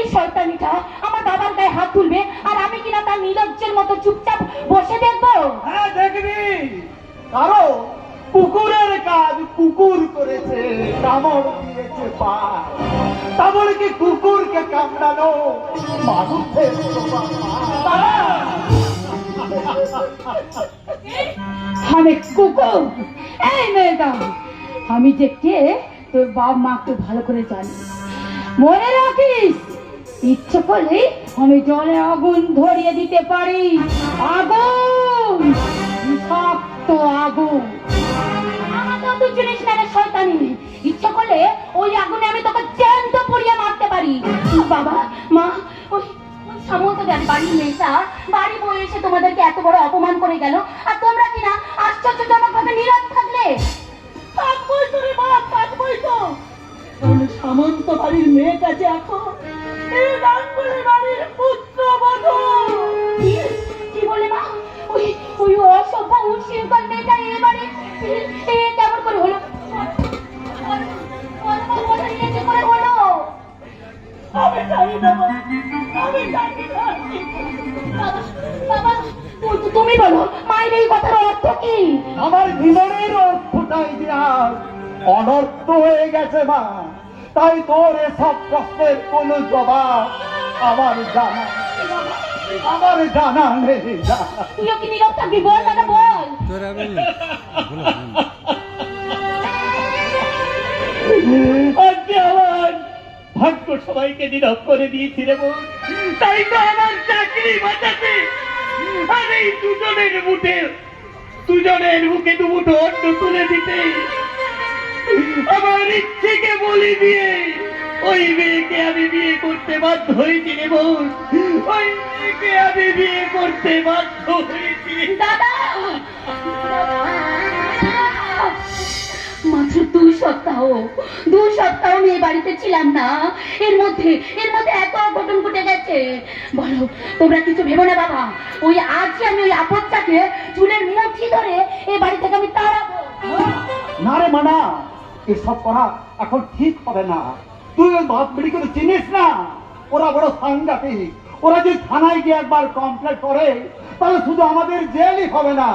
এই শয়তানিটা আমার বাবার গায়ে হাত তুলবে আর আমি কিনা তার নির্লজ্জের মতো চুপচাপ বসে দেখব? হ্যাঁ দেখবি। কারও কুকুরের কাজ কুকুর করেছে কামড় দিয়েছে পা কি কুকুরকে কামড়ানো মানুষের আমি কুকুর। এই মেয়েটা আমি যে কে তোর বাপ মাকে ভালো করে জানি। মনে রাখিস ইচ্ছে করলে আমি জলে আগুন ধরিয়ে দিতে পারি। আগুন! বিষাক্ত আগুন। আমাকে অত জিনিস না শয়তানি। ইচ্ছে করলে ওই আগুনে আমি তোকে জ্যান্ত পুড়িয়ে মারতে পারি। বাবা, মা, ওই সামন্ত বাড়ির মেয়েটা, বাড়ি বয়ে এসে তোমাদেরকে এত বড় অপমান করে গেল। আর তোমরা কিনা আশ্চর্যজনক ভাবে নীরব থাকলে? সামন্ত বাড়ির মেয়েটা যে এখন তুমি বলো মায়ের এই কথার অর্থ কি? আমার জীবনের অর্থটাই অনর্থ হয়ে গেছে মা। তাই তোর এসব প্রশ্নের কোনো জবাব আমার জানা আমার জানা নেই বল দাদা বল। ভাগ্য সবাইকে নীরব করে দিয়েছি রে বোন তাই তো আমার চাকরি বাঁচাতে আর এই দুজনের মুঠে দুজনের মুখে দু মুঠো অন্ন তুলে দিতে আমার ইচ্ছেকে বলি দিয়ে ওই মেয়েকে আমি বিয়ে করতে বাধ্য হয়েছি রে বোন। ওই মেয়েকে আমি বিয়ে করতে বাধ্য হয়েছি। দাদা! মাত্র দুই সপ্তাহ দুই সপ্তাহ আমি এই বাড়িতে ছিলাম না। এর মধ্যে এর মধ্যে এত অঘটন ঘটে গেছে। বলো তোমরা কিছু ভেবো না বাবা। ওই আজকে আমি ওই আপদটাকে চুলের মুঠি ধরে এই বাড়ি থেকে আমি তাড়াবো। না রে মানা এসব করা এখন ঠিক হবে না। তুই ওই বাপ বেড়ি করে চিনিস না? ওরা বড় সাংঘাতিক। ওরা যদি থানায় গিয়ে একবার কমপ্লেন করে, তাহলে শুধু আমাদের জেলই হবে না,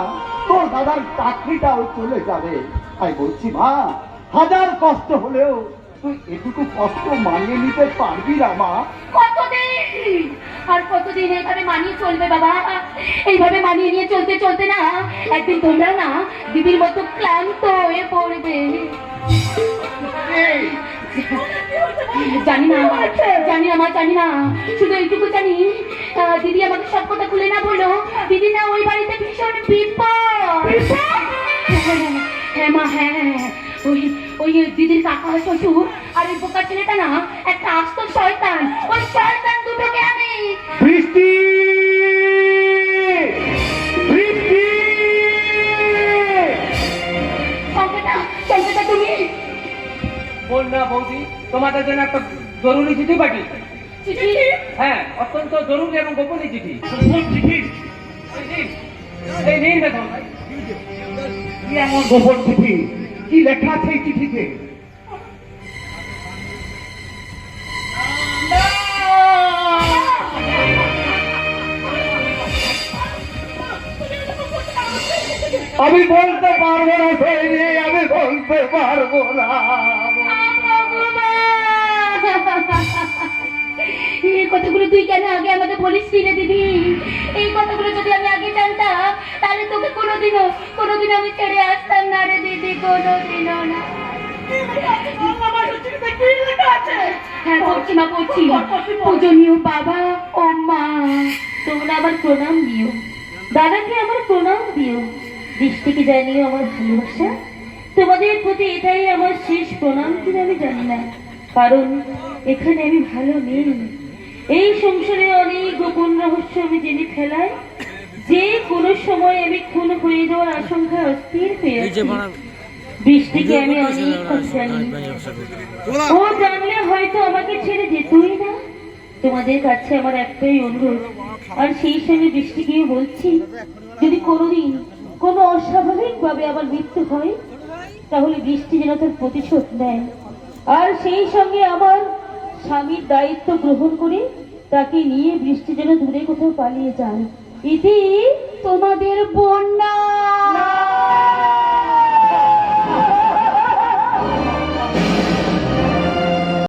তোর দাদার চাকরিটাও চলে যাবে। তাই বলছি, মা, হাজার কষ্ট হলেও তুই এটুকু কষ্ট মানিয়ে নিতে পারবি না, মা। আর কতদিন এইভাবে মানিয়ে চলবে বাবা? এইভাবে মানিয়ে নিয়ে চলতে চলতে না, একদিন তোমরা না দিদির মতো ক্লান্ত হয়ে পড়বে। জানি না জানি আমার, জানি না। শুধু এইটুকু জানি। দিদি আমাকে সব কথা খুলে না বলল। দিদি না, ওই বাড়িতে ভীষণ হ্যাঁ মা হ্যাঁ ওই ওই দিদির কাকা শ্বশুর আর ওই বোকা ছেলেটা না, একটা আস্ত শয়তান। ওই শয়তান দুটোকে আমি বৃষ্টি! বন্যা বৌদি তোমাদের জন্য একটা জরুরি চিঠি পাঠিয়েছে চিঠি? হ্যাঁ অত্যন্ত জরুরি এবং গোপনীয় চিঠি। চিঠি? এই নিন। এই নিন দেখুন কি এমন গোপন চিঠি? কি লেখা আছে এই চিঠিতে? আমি বলতে পারব না সেই আমি বলতে পারব না। এই কথাগুলো তুই কেন আগে আমাকে বলিস রে দিদি এই কথাগুলো যদি আমি আগে জানতাম, তাহলে তোকে কোনোদিনও কোনোদিনও আমি ছেড়ে আসতাম না রে দিদি, কোনোদিনও না। হ্যাঁ বাবা ও তোমরা আমার প্রণাম দিও। দাদাকে আমার প্রণাম দিও। দৃষ্টিকে জানিও আমার ভালোবাসা। তোমাদের প্রতি এটাই আমার শেষ প্রণাম কিনা আমি জানি না। কারণ এখানে আমি ভালো নেই এই সংসারে অনেক গোপন রহস্য আমি জেনে ফেলাই। যে কোনো সময় আমি খুন হয়ে যাওয়ার আশঙ্কা অস্থির হয়ে আছি। বৃষ্টিকে আমি অনেক জানি। ও জানলে হয়তো আমাকে ছেড়ে যেতই না। তোমাদের কাছে আমার একটাই অনুরোধ। আর সেই সঙ্গে বৃষ্টিকেও বলছি যদি কোনোদিন কোনো অস্বাভাবিক ভাবে আমার মৃত্যু হয় তাহলে বৃষ্টি যেন তার প্রতিশোধ নেয়। আর সেই সঙ্গে আমার স্বামীর দায়িত্ব গ্রহণ করে তাকে নিয়ে বৃষ্টি যেন দূরে কোথাও পালিয়ে যায়। ইতি তোমাদের বন্যা।